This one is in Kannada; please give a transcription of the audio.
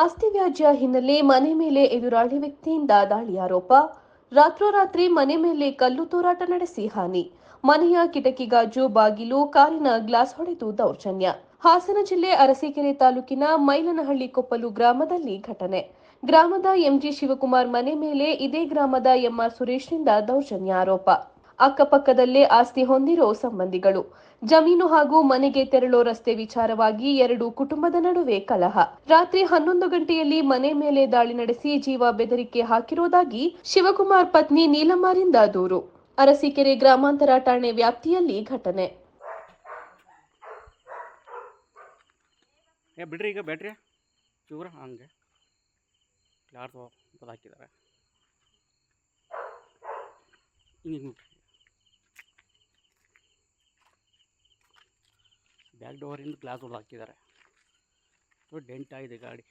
ಆಸ್ತಿ ವ್ಯಾಜ್ಯ ಹಿನ್ನೆಲೆ ಮನೆ ಮೇಲೆ ಎದುರಾಳಿ ವ್ಯಕ್ತಿಯಿಂದ ದಾಳಿ ಆರೋಪ. ರಾತ್ರೋರಾತ್ರಿ ಮನೆ ಮೇಲೆ ಕಲ್ಲು ತೂರಾಟ ನಡೆಸಿ ಹಾನಿ. ಮನೆಯ ಕಿಟಕಿ ಗಾಜು, ಬಾಗಿಲು, ಕಾರಿನ ಗ್ಲಾಸ್ ಹೊಡೆದು ದೌರ್ಜನ್ಯ. ಹಾಸನ ಜಿಲ್ಲೆ ಅರಸೀಕೆರೆ ತಾಲೂಕಿನ ಮೈಲನಹಳ್ಳಿ ಕೊಪ್ಪಲು ಗ್ರಾಮದಲ್ಲಿ ಘಟನೆ. ಗ್ರಾಮದ ಎಂಜಿ ಶಿವಕುಮಾರ್ ಮನೆ ಮೇಲೆ ಇದೇ ಗ್ರಾಮದ ಎಂಆರ್ ಸುರೇಶ್ನಿಂದ ದೌರ್ಜನ್ಯ ಆರೋಪ. ಅಕ್ಕಪಕ್ಕದಲ್ಲೇ ಆಸ್ತಿ ಹೊಂದಿರೋ ಸಂಬಂಧಿಗಳು. ಜಮೀನು ಹಾಗೂ ಮನೆಗೆ ತೆರಳೋ ರಸ್ತೆ ವಿಚಾರವಾಗಿ ಎರಡು ಕುಟುಂಬದ ನಡುವೆ ಕಲಹ. ರಾತ್ರಿ ಹನ್ನೊಂದು ಗಂಟೆಯಲ್ಲಿ ಮನೆ ಮೇಲೆ ದಾಳಿ ನಡೆಸಿ ಜೀವ ಬೆದರಿಕೆ ಹಾಕಿರುವುದಾಗಿ ಶಿವಕುಮಾರ್ ಪತ್ನಿ ನೀಲಮ್ಮರಿಂದ ದೂರು. ಅರಸೀಕೆರೆ ಗ್ರಾಮಾಂತರ ಠಾಣೆ ವ್ಯಾಪ್ತಿಯಲ್ಲಿ ಘಟನೆ. ಬಿಡ್ರಿ ಈಗ ಬ್ಯಾಟ್ರಿ. ಚೂರ ಹಂಗೆ. ಹಾಕಿದ್ದಾರೆ ಹಿಂಗೆ ನೋಡ್ರಿ ಬ್ಯಾಕ್ ಡೋರಿಂದ ಗ್ಲಾಸ್ ಹೊಡೆದು ಹಾಕಿದ್ದಾರೆ. ಡೆಂಟ್ ಆಗಿದೆ ಗಾಡಿ.